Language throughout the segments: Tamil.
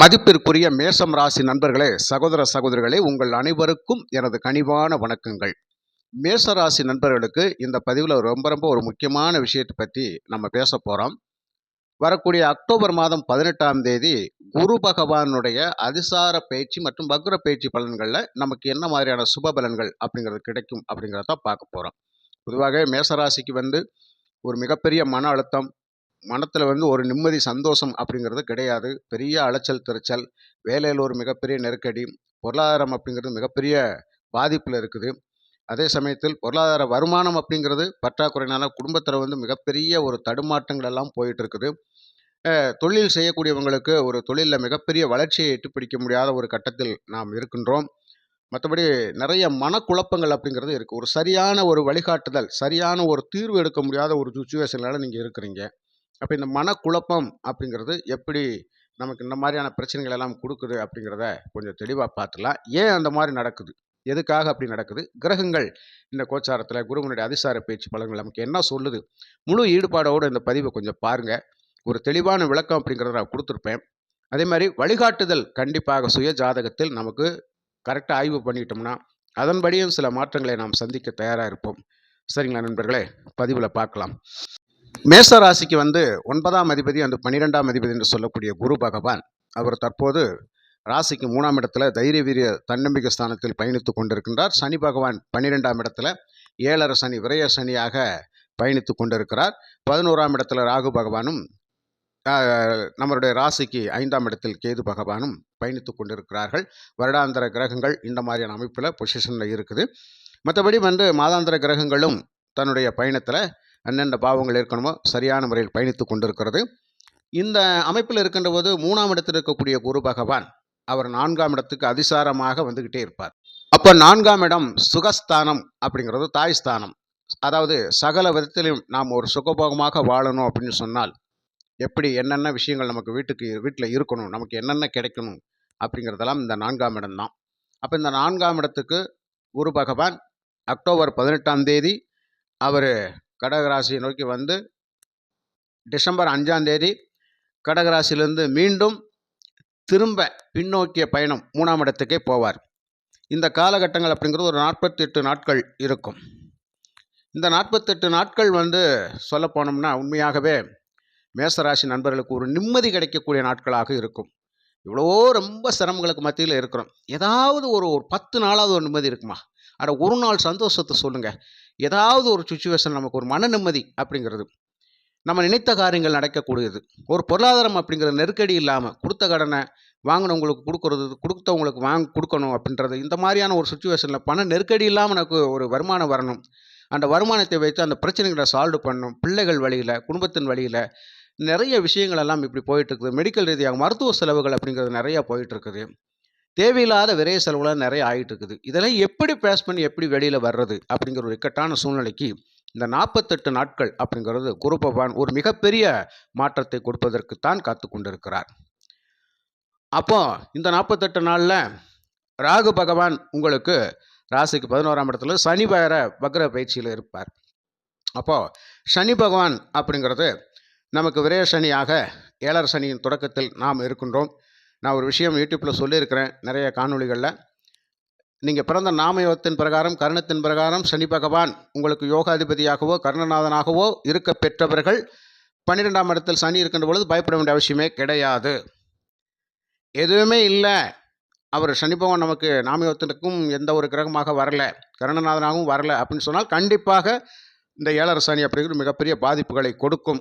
மதிப்பிற்குரிய மேசம் ராசி நண்பர்களே சகோதர சகோதரிகளே உங்கள் அனைவருக்கும் எனது கனிவான வணக்கங்கள். மேச ராசி நண்பர்களுக்கு இந்த பதிவில் ரொம்ப ரொம்ப ஒரு முக்கியமான விஷயத்தை பற்றி நம்ம பேச போகிறோம் வரக்கூடிய அக்டோபர் மாதம் பதினெட்டாம் தேதி குரு பகவானுடைய அதிசார பயிற்சி மற்றும் வக்ர பயிற்சி பலன்களில் நமக்கு என்ன மாதிரியான சுப பலன்கள் அப்படிங்கிறது கிடைக்கும் அப்படிங்கிறத பார்க்க போகிறோம் பொதுவாக மேசராசிக்கு வந்து ஒரு மிகப்பெரிய மன அழுத்தம் மனத்தில் வந்து ஒரு நிம்மதி சந்தோஷம் அப்படிங்கிறது கிடையாது. பெரிய அலைச்சல் திருச்சல் வேலையில் ஒரு மிகப்பெரிய நெருக்கடி பொருளாதாரம் அப்படிங்கிறது மிகப்பெரிய பாதிப்பில் இருக்குது. அதே சமயத்தில் பொருளாதார வருமானம் அப்படிங்கிறது பற்றாக்குறையினால குடும்பத்தில் வந்து மிகப்பெரிய ஒரு தடுமாற்றங்கள் எல்லாம் போயிட்டுருக்குது. தொழில் செய்யக்கூடியவங்களுக்கு ஒரு தொழிலில் மிகப்பெரிய வளர்ச்சியை எட்டு பிடிக்க முடியாத ஒரு கட்டத்தில் நாம் இருக்கின்றோம். மற்றபடி நிறைய மனக்குழப்பங்கள் அப்படிங்கிறது இருக்குது ஒரு சரியான ஒரு வழிகாட்டுதல் சரியான ஒரு தீர்வு எடுக்க முடியாத ஒரு சுச்சுவேஷனால் நீங்கள் இருக்கிறீங்க. அப்போ இந்த மனக்குழப்பம் அப்படிங்கிறது எப்படி நமக்கு இந்த மாதிரியான பிரச்சனைகள் எல்லாம் கொடுக்குது அப்படிங்கிறத கொஞ்சம் தெளிவாக பார்த்துலாம் ஏன் அந்த மாதிரி நடக்குது? எதுக்காக அப்படி நடக்குது? கிரகங்கள் இந்த கோச்சாரத்தில் குருவனுடைய அதிசார பேச்சு பலன்கள் நமக்கு என்ன சொல்லுது? முழு ஈடுபாடோடு இந்த பதிவை கொஞ்சம் பாருங்கள் ஒரு தெளிவான விளக்கம் அப்படிங்கிறத நான் கொடுத்துருப்பேன். அதே மாதிரி வழிகாட்டுதல் கண்டிப்பாக சுய ஜாதகத்தில் நமக்கு கரெக்டாக ஆய்வு பண்ணிட்டோம்னா அதன்படியும் சில மாற்றங்களை நாம் சந்திக்க தயாராக இருப்போம். சரிங்களா நண்பர்களே? பதிவில் பார்க்கலாம். மேச ராசிக்கு வந்து ஒன்பதாம் அதிபதி அந்த பன்னிரெண்டாம் அதிபதி என்று சொல்லக்கூடிய குரு பகவான் அவர் தற்போது ராசிக்கு மூணாம் இடத்துல தைரிய வீரிய தன்னம்பிக்கை ஸ்தானத்தில் பயணித்து கொண்டிருக்கின்றார். சனி பகவான் பன்னிரெண்டாம் இடத்துல ஏழரை சனி விரய சனியாக பயணித்து கொண்டிருக்கிறார். பதினோராம் இடத்துல ராகு பகவானும் நம்மளுடைய ராசிக்கு ஐந்தாம் இடத்தில் கேது பகவானும் பயணித்து கொண்டிருக்கிறார்கள். வருடாந்திர கிரகங்கள் இந்த மாதிரியான அமைப்பில் பொசிஷனில் இருக்குது. மற்றபடி வந்து மாதாந்திர கிரகங்களும் தன்னுடைய பயணத்தில் என்னென்ன பாவங்கள் இருக்கணுமோ சரியான முறையில் பயணித்து கொண்டிருக்கிறது. இந்த அமைப்பில் இருக்கின்ற போது மூணாம் இடத்தில் இருக்கக்கூடிய குரு பகவான் அவர் நான்காம் இடத்துக்கு அதிசாரமாக வந்துக்கிட்டே இருப்பார். அப்போ நான்காம் இடம் சுகஸ்தானம் அப்படிங்கிறது தாய் ஸ்தானம். அதாவது சகல விதத்திலும் நாம் ஒரு சுகபோகமாக வாழணும் அப்படின்னு சொன்னால் எப்படி என்னென்ன விஷயங்கள் நமக்கு வீட்டுக்கு வீட்டில் இருக்கணும் நமக்கு என்னென்ன கிடைக்கணும் அப்படிங்கிறதெல்லாம் இந்த நான்காம் இடம்தான் அப்போ இந்த நான்காம் இடத்துக்கு குரு பகவான் அக்டோபர் பதினெட்டாம் தேதி அவர் கடகராசியை நோக்கி வந்து டிசம்பர் அஞ்சாந்தேதி கடகராசியிலிருந்து மீண்டும் திரும்ப பின்னோக்கிய பயணம் மூணாம் இடத்துக்கே போவார். இந்த காலகட்டங்கள் அப்படிங்கிறது ஒரு நாற்பத்தி எட்டு நாட்கள் இருக்கும். இந்த நாற்பத்தெட்டு நாட்கள் வந்து சொல்ல போனோம்னா உண்மையாகவே மேசராசி நண்பர்களுக்கு ஒரு நிம்மதி கிடைக்கக்கூடிய நாட்களாக இருக்கும். இவ்வளவோ ரொம்ப சிரமங்களுக்கு மத்தியில் இருக்கிறோம். ஏதாவது ஒரு ஒரு பத்து நாளாவது ஒரு நிம்மதி இருக்குமா? அட ஒரு நாள் சந்தோஷத்தை சொல்லுங்கள் ஏதாவது ஒரு சுச்சுவேஷன் நமக்கு ஒரு மன நிம்மதி அப்படிங்கிறது. நம்ம நினைத்த காரியங்கள் நடக்கக்கூடியது. ஒரு பொருளாதாரம் அப்படிங்கிற நெருக்கடி இல்லாமல் கொடுத்த கடனை வாங்கினவங்களுக்கு கொடுக்கறது கொடுத்தவங்களுக்கு வாங்க கொடுக்கணும் அப்படின்றது இந்த மாதிரியான ஒரு சுச்சுவேஷனில் பண நெருக்கடி இல்லாமல் எனக்கு ஒரு வருமானம் வரணும். அந்த வருமானத்தை வைத்து அந்த பிரச்சனைகளை சால்வ் பண்ணணும். பிள்ளைகள் வழியில் குடும்பத்தின் வழியில் நிறைய விஷயங்கள் எல்லாம் இப்படி போயிட்டுருக்குது மெடிக்கல் ரீதியாக மருத்துவ செலவுகள் அப்படிங்கிறது நிறையா போயிட்டுருக்குது தேவையில்லாத விரைய செலவுலாம் நிறைய ஆகிட்டு இருக்குது இதெல்லாம் எப்படி பேஸ் பண்ணி எப்படி வெளியில் வர்றது அப்படிங்கிற ஒரு இக்கட்டான சூழ்நிலைக்கு இந்த நாற்பத்தெட்டு நாட்கள் அப்படிங்கிறது குரு பகவான் ஒரு மிகப்பெரிய மாற்றத்தை கொடுப்பதற்குத்தான் காத்து கொண்டிருக்கிறார். அப்போ இந்த நாற்பத்தெட்டு நாளில் ராகு பகவான் உங்களுக்கு ராசிக்கு பதினோராம் இடத்துல சனி பகர வக்ர பயிற்சியில் இருப்பார். அப்போது சனி பகவான் அப்படிங்கிறது நமக்கு விரய சனியாக ஏழர் சனியின் தொடக்கத்தில் நாம் இருக்கின்றோம். நான் ஒரு விஷயம் யூடியூப்பில் சொல்லியிருக்கிறேன் நிறைய காணொளிகளில். நீங்கள் பிறந்த நாமயோகத்தின் பிரகாரம் கர்ணத்தின் பிரகாரம் சனி பகவான் உங்களுக்கு யோகாதிபதியாகவோ கர்ணநாதனாகவோ இருக்க பெற்றவர்கள் பன்னிரெண்டாம் இடத்தில் சனி இருக்கின்ற பொழுது பயப்பட வேண்டிய அவசியமே கிடையாது. எதுவுமே இல்லை. அவர் சனி பகவான் நமக்கு நாமயோகத்திற்கும் எந்த ஒரு கிரகமாக வரல கருணநாதனாகவும் வரல அப்படின்னு சொன்னால் கண்டிப்பாக இந்த ஏழரை சனி அப்படிங்கிற மிகப்பெரிய பாதிப்புகளை கொடுக்கும்.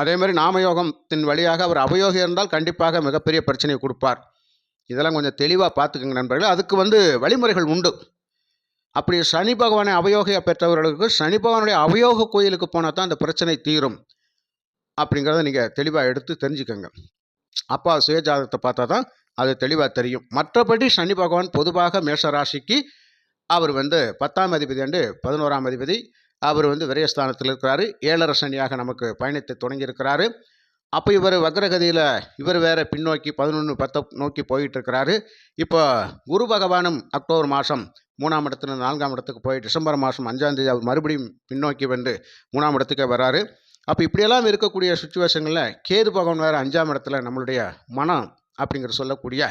அதே மாதிரி நாமயோகத்தின் வழியாக அவர் அபயோகம் இருந்தால் கண்டிப்பாக மிகப்பெரிய பிரச்சனையை கொடுப்பார். இதெல்லாம் கொஞ்சம் தெளிவாக பார்த்துக்கோங்க நண்பர்களே. அதுக்கு வந்து வழிமுறைகள் உண்டு. அப்படி சனி பகவானை அவயோகையாக பெற்றவர்களுக்கு சனி பகவானுடைய அபயோக கோயிலுக்கு போனால் தான் அந்த பிரச்சனை தீரும். அப்படிங்கிறத நீங்கள் தெளிவாக எடுத்து தெரிஞ்சுக்கோங்க. அப்பா சுயஜாதகத்தை பார்த்தா தான் அது தெளிவாக தெரியும். மற்றபடி சனி பகவான் பொதுவாக மேஷ ராசிக்கு அவர் வந்து பத்தாம் அதிபதி அண்டு பதினோராம் அதிபதி அவர் வந்து விரயஸ்தானத்தில் இருக்கிறாரு. ஏழரை சனியாக நமக்கு பயணத்தை தொடங்கியிருக்கிறாரு. அப்போ இவர் வக்ரகதியில் இவர் வேற பின்னோக்கி பதினொன்று பத்தை நோக்கி போயிட்டு இருக்கிறாரு இப்போ குரு பகவானும் அக்டோபர் மாதம் மூணாம் இடத்துல நான்காம் இடத்துக்கு போய் டிசம்பர் மாதம் அஞ்சாம் தேதி அவர் மறுபடியும் பின்னோக்கி வந்து மூணாம் இடத்துக்கே வராரு. அப்போ இப்படியெல்லாம் இருக்கக்கூடிய சுச்சுவேஷனில் கேது பகவான் வேறு அஞ்சாம் இடத்துல நம்மளுடைய மனம் அப்படிங்கிற சொல்லக்கூடிய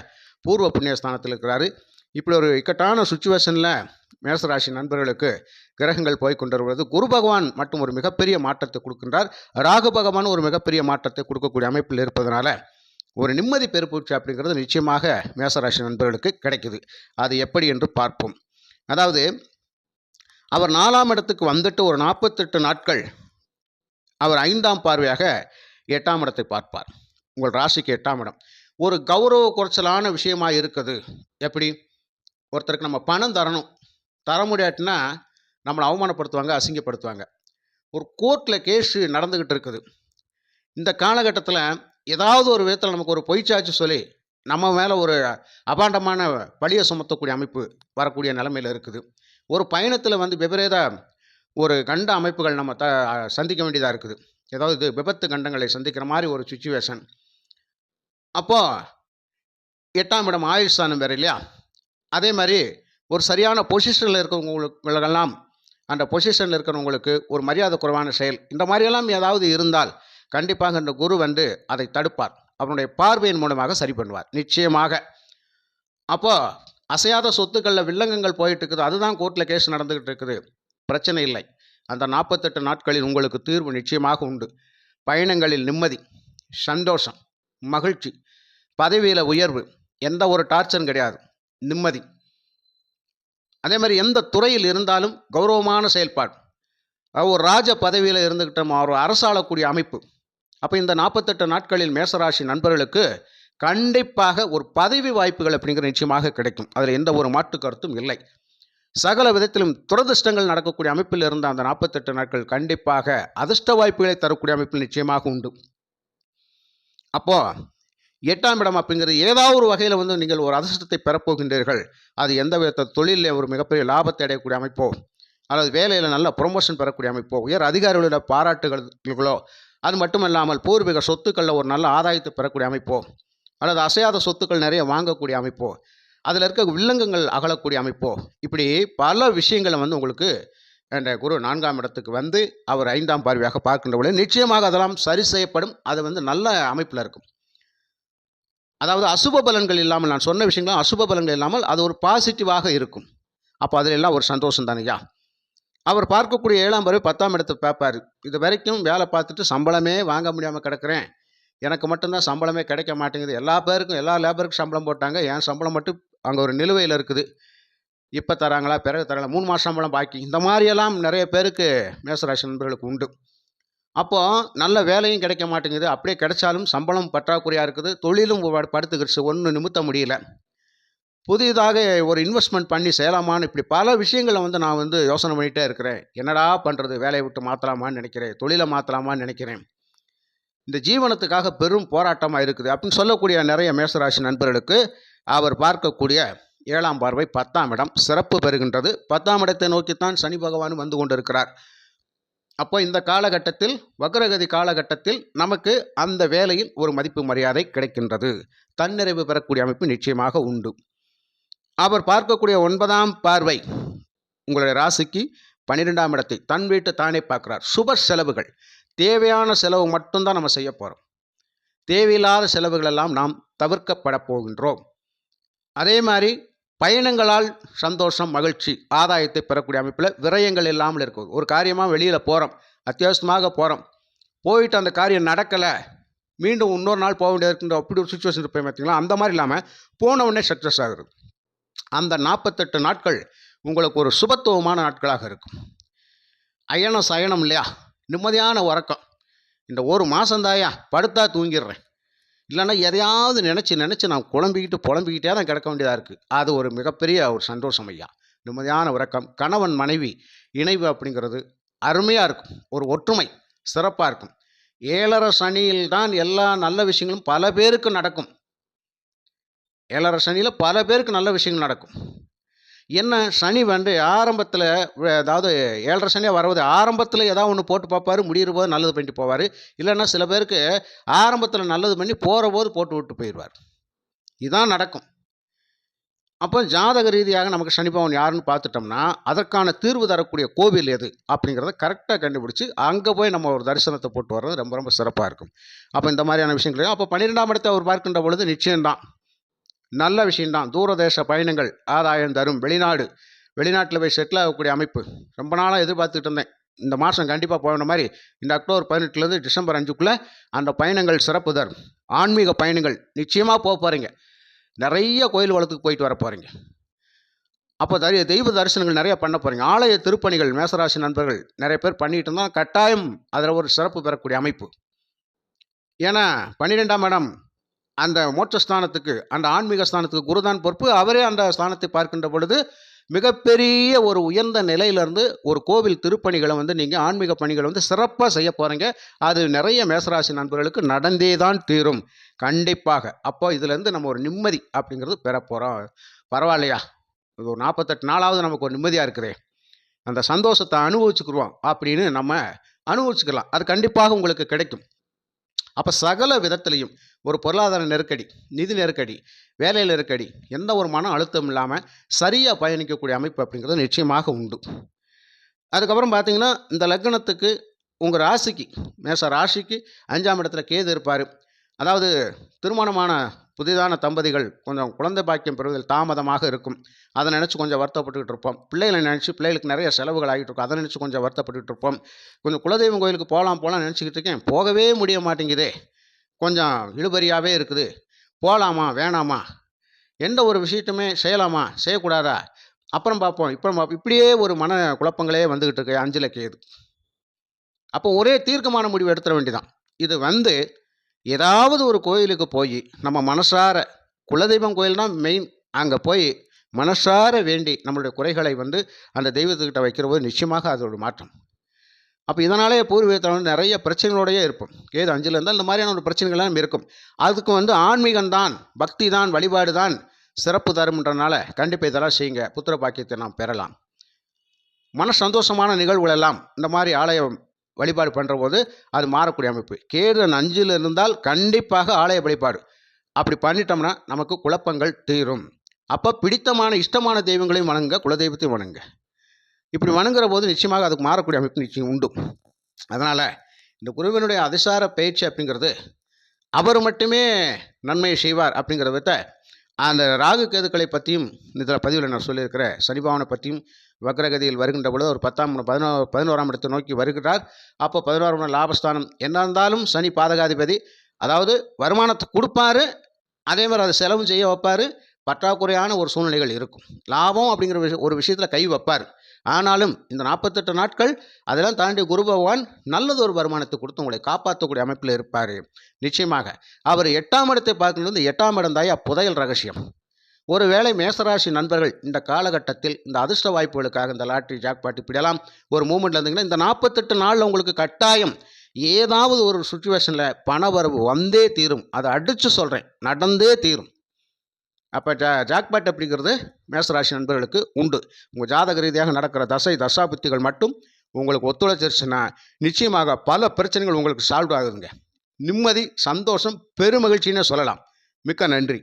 பூர்வ புண்ணியஸ்தானத்தில் இருக்கிறாரு. இப்படி ஒரு இக்கட்டான சுச்சுவேஷனில் மேசராசி நண்பர்களுக்கு கிரகங்கள் போய் கொண்டிருக்கிறது. குரு பகவான் மட்டும் ஒரு மிகப்பெரிய மாற்றத்தை கொடுக்கின்றார். ராகு பகவான் ஒரு மிகப்பெரிய மாற்றத்தை கொடுக்கக்கூடிய அமைப்பில் இருப்பதனால ஒரு நிம்மதி பெருப்பூச்சி அப்படிங்கிறது நிச்சயமாக மேசராசி நண்பர்களுக்கு கிடைக்குது. அது எப்படி என்று பார்ப்போம். அதாவது அவர் நாலாம் இடத்துக்கு வந்துட்டு ஒரு நாற்பத்தெட்டு நாட்கள் அவர் ஐந்தாம் பார்வையாக எட்டாம் இடத்தை பார்ப்பார். உங்கள் ராசிக்கு எட்டாம் இடம். ஒரு கௌரவ குறைச்சலான விஷயமாக இருக்குது. எப்படி? ஒருத்தருக்கு நம்ம பணம் தரணும். தர முடியாட்டினா நம்மளை அவமானப்படுத்துவாங்க அசிங்கப்படுத்துவாங்க. ஒரு கோர்ட்டில் கேஸு நடந்துக்கிட்டு இருக்குது. இந்த காலகட்டத்தில் ஏதாவது ஒரு விதத்தில் நமக்கு ஒரு பொய்ச்சாச்சு சொல்லி நம்ம மேலே ஒரு அபாண்டமான பழியை சுமத்தக்கூடிய அமைப்பு வரக்கூடிய நிலமையில் இருக்குது. ஒரு பயணத்தில் வந்து விபரீத ஒரு கண்ட அமைப்புகள் நம்ம த சந்திக்க வேண்டியதாக இருக்குது. ஏதாவது இது விபத்து கண்டங்களை சந்திக்கிற மாதிரி ஒரு சுச்சுவேஷன் அப்போது எட்டாம் இடம் ஆயுஷ்தானம் வேறு இல்லையா? அதே மாதிரி ஒரு சரியான பொசிஷனில் இருக்கிறவங்களுக்கெல்லாம் அந்த பொசிஷனில் இருக்கிறவங்களுக்கு ஒரு மரியாதை குறைவான செயல். இந்த மாதிரியெல்லாம் ஏதாவது இருந்தால் கண்டிப்பாக இந்த குரு வந்து அதை தடுப்பார். அவனுடைய பார்வையின் மூலமாக சரி பண்ணுவார். நிச்சயமாக. அப்போது அசையாத சொத்துக்களில் வில்லங்கங்கள் போயிட்டு இருக்குது. அதுதான் கோர்ட்டில் கேஸ் நடந்துக்கிட்டு இருக்குது. பிரச்சனை இல்லை. அந்த நாற்பத்தெட்டு நாட்களில் உங்களுக்கு தீர்வு நிச்சயமாக உண்டு. பயணங்களில் நிம்மதி சந்தோஷம் மகிழ்ச்சி பதவியில் உயர்வு எந்த ஒரு டார்ச்சரும் கிடையாது. நிம்மதி. அதே மாதிரி எந்த துறையில் இருந்தாலும் கௌரவமான செயல்பாடு. அதாவது ஒரு ராஜ பதவியில் இருந்துக்கிட்டோம் ஒரு அரசாளக்கூடிய அமைப்பு. அப்போ இந்த நாற்பத்தெட்டு நாட்களில் மேசராசி நண்பர்களுக்கு கண்டிப்பாக ஒரு பதவி வாய்ப்புகள் அப்படிங்கிற நிச்சயமாக கிடைக்கும். அதில் எந்த ஒரு மாற்று கருத்தும் இல்லை. சகல விதத்திலும் துரதிர்ஷ்டங்கள் நடக்கக்கூடிய அமைப்பில் இருந்த அந்த நாற்பத்தெட்டு நாட்கள் கண்டிப்பாக அதிர்ஷ்ட வாய்ப்புகளை தரக்கூடிய அமைப்பில் நிச்சயமாக உண்டு. அப்போது எட்டாம் இடம் அப்படிங்கிறது ஏதாவது ஒரு வகையில் வந்து நீங்கள் ஒரு அதிர்ஷ்டத்தை பெறப்போகின்றீர்கள். அது எந்த வித தொழிலில் ஒரு மிகப்பெரிய லாபத்தை அடையக்கூடிய அமைப்போ அல்லது வேலையில் நல்ல ப்ரொமோஷன் பெறக்கூடிய அமைப்போ உயர் அதிகாரிகளோட பாராட்டுகளோ அது மட்டும் இல்லாமல் பூர்வீக சொத்துக்களில் ஒரு நல்ல ஆதாயத்தை பெறக்கூடிய அமைப்போ அல்லது அசையாத சொத்துக்கள் நிறைய வாங்கக்கூடிய அமைப்போ அதில் இருக்க வில்லங்கங்கள் அகலக்கூடிய அமைப்போ இப்படி பல விஷயங்களை வந்து உங்களுக்கு என்ற குரு நான்காம் இடத்துக்கு வந்து அவர் ஐந்தாம் பார்வையாக பார்க்கின்ற பொழுது நிச்சயமாக அதெல்லாம் சரி செய்யப்படும். அது வந்து நல்ல அமைப்பில் இருக்கும். அதாவது அசுப பலன்கள் இல்லாமல் நான் சொன்ன விஷயங்களும் அசுப பலன்கள் இல்லாமல் அது ஒரு பாசிட்டிவாக இருக்கும். அப்போ அதில் எல்லாம் ஒரு சந்தோஷம் தானையா அவர் பார்க்கக்கூடிய ஏழாம் பறவை பத்தாம் இடத்தை பார்ப்பார். இது வரைக்கும் வேலை பார்த்துட்டு சம்பளமே வாங்க முடியாமல் கிடக்கிறேன். எனக்கு மட்டும்தான் சம்பளமே கிடைக்க மாட்டேங்குது. எல்லா பேருக்கும் எல்லா லேபருக்கும் சம்பளம் போட்டாங்க. என் சம்பளம் மட்டும் அங்கே ஒரு நிலுவையில் இருக்குது. இப்போ தராங்களா பிறகு தராங்களா? மூணு மாதம் சம்பளம் பாக்கி. இந்த மாதிரியெல்லாம் நிறைய பேருக்கு மேசராசி நண்பர்களுக்கு உண்டு. அப்போது நல்ல வேலையும் கிடைக்க மாட்டேங்குது. அப்படியே கிடைச்சாலும் சம்பளம் பற்றாக்குறையாக இருக்குது. தொழிலும் படுத்துக்கிடுச்சு ஒன்றும் நிமித்த முடியல. புதிதாக ஒரு இன்வெஸ்ட்மெண்ட் பண்ணி செய்யலாமான்னு இப்படி பல விஷயங்களை வந்து நான் வந்து யோசனை பண்ணிகிட்டே இருக்கிறேன். என்னடா பண்ணுறது வேலையை விட்டு மாற்றலாமான்னு நினைக்கிறேன். தொழிலை மாற்றலாமான்னு நினைக்கிறேன். இந்த ஜீவனத்துக்காக பெரும் போராட்டமாக இருக்குது. அப்படின்னு சொல்லக்கூடிய நிறைய மேசராசி நண்பர்களுக்கு அவர் பார்க்கக்கூடிய ஏழாம் பார்வை பத்தாம் இடம் சிறப்பு பெறுகின்றது. பத்தாம் இடத்தை நோக்கித்தான் சனி பகவான் வந்து கொண்டிருக்கிறார். அப்போ இந்த காலகட்டத்தில் வக்ரகதி காலகட்டத்தில் நமக்கு அந்த வேலையில் ஒரு மதிப்பு மரியாதை கிடைக்கின்றது. தன்னிறைவு பெறக்கூடிய அமைப்பு நிச்சயமாக உண்டு. அவர் பார்க்கக்கூடிய ஒன்பதாம் பார்வை உங்களுடைய ராசிக்கு பன்னிரெண்டாம் இடத்தை தன் வீட்டை தானே பார்க்குறார். சுப செலவுகள் தேவையான செலவு மட்டும்தான் நம்ம செய்ய போகிறோம் தேவையில்லாத செலவுகளெல்லாம் நாம் தவிர்க்கப்பட போகின்றோம். அதே மாதிரி பயணங்களால் சந்தோஷம் மகிழ்ச்சி ஆதாயத்தை பெறக்கூடிய அமைப்பில் விரயங்கள் இல்லாமல் இருக்கும். ஒரு காரியமாக வெளியில் போகிறோம் அத்தியாவசியமாக போகிறோம் போயிட்டு அந்த காரியம் நடக்கலை மீண்டும் இன்னொரு நாள் போக வேண்டியது இருக்குன்ற அப்படி ஒரு சுச்சுவேஷன் இருப்பேன் பார்த்தீங்களா? அந்த மாதிரி இல்லாமல் போனவுடனே சக்ஸஸ் ஆகுது. அந்த நாற்பத்தெட்டு நாட்கள் உங்களுக்கு ஒரு சுபத்துவமான நாட்களாக இருக்கும். அயனம் சயனம் இல்லையா? நிம்மதியான உறக்கம். இந்த ஒரு மாதந்தாயா படுத்தா தூங்கிடுறேன். இல்லைன்னா எதையாவது நினச்சி நினச்சி நான் குழம்பிக்கிட்டு புலம்பிக்கிட்டே தான் கிடக்க வேண்டியதாக இருக்குது அது ஒரு மிகப்பெரிய ஒரு சந்தோஷம் ஐயா. நிம்மதியான உறக்கம். கணவன் மனைவி இணைவு அப்படிங்கிறது அருமையாக இருக்கும். ஒரு ஒற்றுமை சிறப்பாக இருக்கும். ஏழரை சனியில் தான் எல்லா நல்ல விஷயங்களும் பல பேருக்கு நடக்கும். ஏழரை சனியில் பல பேருக்கு நல்ல விஷயங்கள் நடக்கும். என்ன சனி வந்து ஆரம்பத்தில் அதாவது ஏழரை சனியாக வரவது ஆரம்பத்தில் ஏதாவது ஒன்று போட்டு பார்ப்பாரு முடிகிற போது நல்லது பண்ணிட்டு போவார். இல்லைன்னா சில பேருக்கு ஆரம்பத்தில் நல்லது பண்ணி போகிற போது போட்டு விட்டு போயிடுவார். இதுதான் நடக்கும். அப்போ ஜாதக ரீதியாக நமக்கு சனிபவன் யாருன்னு பார்த்துட்டோம்னா அதற்கான தீர்வு தரக்கூடிய கோவில் எது அப்படிங்கிறத கரெக்டாக கண்டுபிடிச்சி அங்கே போய் நம்ம ஒரு தரிசனத்தை போட்டு வர்றது ரொம்ப ரொம்ப சிறப்பாக இருக்கும். அப்போ இந்த மாதிரியான விஷயங்கள் அப்போ பன்னிரெண்டாம் இடத்தை அவர் பார்க்கின்ற பொழுது நிச்சயம்தான். நல்ல விஷயம்தான். தூரதேச பயணங்கள் ஆதாயம் தரும். வெளிநாடு வெளிநாட்டில் போய் செட்டில் ஆகக்கூடிய அமைப்பு. ரொம்ப நாளாக எதிர்பார்த்துட்டு இருந்தேன். இந்த மாதம் கண்டிப்பாக போன மாதிரி இந்த அக்டோபர் பதினெட்டுலேருந்து டிசம்பர் அஞ்சுக்குள்ளே அந்த பயணங்கள் சிறப்பு தரும். ஆன்மீக பயணங்கள் நிச்சயமாக போக போகிறீங்க நிறைய கோயில் வளத்துக்கு போயிட்டு வர போகிறீங்க அப்போ தரிய தெய்வ தரிசனங்கள் நிறைய பண்ண போகிறீங்க ஆலய திருப்பணிகள் மேசராசி நண்பர்கள் நிறைய பேர் பண்ணிட்டு இருந்தால் கட்டாயம் அதில் ஒரு சிறப்பு பெறக்கூடிய அமைப்பு. ஏன்னா பன்னிரெண்டாம் இடம் அந்த மோட்சஸ்தானத்துக்கு அந்த ஆன்மீக ஸ்தானத்துக்கு குருதான் பொறுப்பு. அவரே அந்த ஸ்தானத்தை பார்க்கின்ற பொழுது மிகப்பெரிய ஒரு உயர்ந்த நிலையிலிருந்து ஒரு கோவில் திருப்பணிகளை வந்து நீங்கள் ஆன்மீக பணிகளை வந்து சிறப்பாக செய்ய போகிறீங்க அது நிறைய மேசராசி நண்பர்களுக்கு நடந்தே தான் தீரும். கண்டிப்பாக. அப்போ இதுலேருந்து நம்ம ஒரு நிம்மதி அப்படிங்கிறது பெற போகிறோம் பரவாயில்லையா? இது ஒரு நாற்பத்தெட்டு நாளாவது நமக்கு ஒரு நிம்மதியாக இருக்குதே. அந்த சந்தோஷத்தை அனுபவிச்சுக்குருவோம் அப்படின்னு நம்ம அனுபவிச்சுக்கலாம். அது கண்டிப்பாக உங்களுக்கு கிடைக்கும். அப்போ சகல விதத்துலேயும் ஒரு பொருளாதார நெருக்கடி நிதி நெருக்கடி வேலை நெருக்கடி எந்த ஒரு மன அழுத்தம் இல்லாமல் சரியாக பயணிக்கக்கூடிய அமைப்பு அப்படிங்கிறது நிச்சயமாக உண்டு. அதுக்கப்புறம் பார்த்தீங்கன்னா இந்த லக்னத்துக்கு உங்கள் ராசிக்கு மேச ராசிக்கு அஞ்சாம் இடத்துல கேது இருப்பார். அதாவது திருமணமான புதிதான தம்பதிகள் கொஞ்சம் குழந்தை பாக்கியம் பெறுவதில் தாமதமாக இருக்கும். அதை நினச்சி கொஞ்சம் வருத்தப்பட்டுக்கிட்டு இருப்போம். பிள்ளைகளை நினச்சி பிள்ளைகளுக்கு நிறைய செலவுகள் ஆகிட்டு இருக்கும். அதை நினச்சி கொஞ்சம் வருத்தப்பட்டுக்கிட்டு இருப்போம். கொஞ்சம் குலதெய்வம் கோயிலுக்கு போகலாம் போகலாம் நினச்சிக்கிட்டு இருக்கேன். போகவே முடிய மாட்டேங்குதே. கொஞ்சம் இழுபறியாகவே இருக்குது. போகலாமா வேணாமா? எந்த ஒரு விஷயத்தையுமே செய்யலாமா? செய்யக்கூடாதா? அப்புறம் பார்ப்போம். இப்போ பார்ப்போம் இப்படியே ஒரு மன குழப்பங்களே வந்துக்கிட்டு இருக்கு. அஞ்சில் இது அப்போ ஒரே தீர்க்கமான முடிவு எடுத்துட வேண்டியதான் இது வந்து ஏதாவது ஒரு கோயிலுக்கு போய் நம்ம மனசார குலதெய்வம் கோயில்னால் மெயின் அங்கே போய் மனசார வேண்டி நம்மளுடைய குறைகளை வந்து அந்த தெய்வத்துக்கிட்ட வைக்கிற போது நிச்சயமாக அதோட மாற்றம். அப்போ இதனாலே பூர்வீகத்தில் வந்து நிறைய பிரச்சனைகளோடயே இருப்போம். கேது அஞ்சில் இருந்தால் இந்த மாதிரியான ஒரு பிரச்சனைகள்லாம் இருக்கும். அதுக்கு வந்து ஆன்மீகம் தான் பக்தி தான் வழிபாடு தான் சிறப்பு தரும்ன்றனால கண்டிப்பாக இதெல்லாம் செய்யுங்க. புத்திர பாக்கியத்தை நாம் பெறலாம். மன சந்தோஷமான நிகழ்வுகளெல்லாம் இந்த மாதிரி ஆலயம் வழிபாடு பண்ணுற போது அது மாறக்கூடிய அமைப்பு. கேது அஞ்சில் இருந்தால் கண்டிப்பாக ஆலய வழிபாடு. அப்படி பண்ணிட்டோம்னா நமக்கு குழப்பங்கள் தீரும். அப்போ பிடித்தமான இஷ்டமான தெய்வங்களையும் வணங்க குலதெய்வத்தையும் வணங்குங்க இப்படி வணங்குற போது நிச்சயமாக அதுக்கு மாறக்கூடிய அமைப்பு நிச்சயம் உண்டு. அதனால் இந்த குருவினுடைய அதிசார பயிற்சி அப்படிங்கிறது அவர் மட்டுமே நன்மையை செய்வார் அப்படிங்கிறத அந்த ராகு கேதுக்களை பற்றியும் இதில் பதிவில் நான் சொல்லியிருக்கிறேன் சனிபாவனை பற்றியும் வக்ரகதியில் வருகின்ற பொழுது ஒரு பத்தாம் பதினோ பதினோராம் இடத்தை நோக்கி வருகிறார். அப்போ பதினோராம் மணி லாபஸ்தானம். என்ன இருந்தாலும் சனி பாதகாதிபதி அதாவது வருமானத்தை கொடுப்பாரு அதே மாதிரி அதை செலவு செய்ய வைப்பார். பற்றாக்குறையான ஒரு சூழ்நிலைகள் இருக்கும். லாபம் அப்படிங்கிற விஷய ஒரு விஷயத்தில் கை வைப்பார். ஆனாலும் இந்த நாற்பத்தெட்டு நாட்கள் அதெல்லாம் தாண்டி குரு பகவான் நல்லது ஒரு வருமானத்தை கொடுத்து உங்களை காப்பாற்றக்கூடிய அமைப்பில் இருப்பார். நிச்சயமாக. அவர் எட்டாம் இடத்தை பார்க்கும்போது இந்த எட்டாம் இடம் தாயா புதையல் ரகசியம். ஒருவேளை மேசராசி நண்பர்கள் இந்த காலகட்டத்தில் இந்த அதிர்ஷ்ட வாய்ப்புகளுக்காக இந்த லாட்ரி ஜாக்பாட் இப்படியெல்லாம் ஒரு மூமெண்ட்ல இருந்தீங்கன்னா இந்த நாற்பத்தெட்டு நாளில் உங்களுக்கு கட்டாயம் ஏதாவது ஒரு சுச்சுவேஷனில் பணவரவு வந்தே தீரும். அதை அடித்து சொல்கிறேன் நடந்தே தீரும். அப்போ ஜா ஜாக்பாட் அப்படிங்கிறது மேசராசி நண்பர்களுக்கு உண்டு. உங்கள் ஜாதக ரீதியாக நடக்கிற தசை தசாபுத்திகள் மட்டும் உங்களுக்கு ஒத்துழைச்சிருச்சுன்னா நிச்சயமாக பல பிரச்சனைகள் உங்களுக்கு சால்வ் ஆகுதுங்க. நிம்மதி சந்தோஷம் பெருமகிழ்ச்சின்னு சொல்லலாம். மிக்க நன்றி.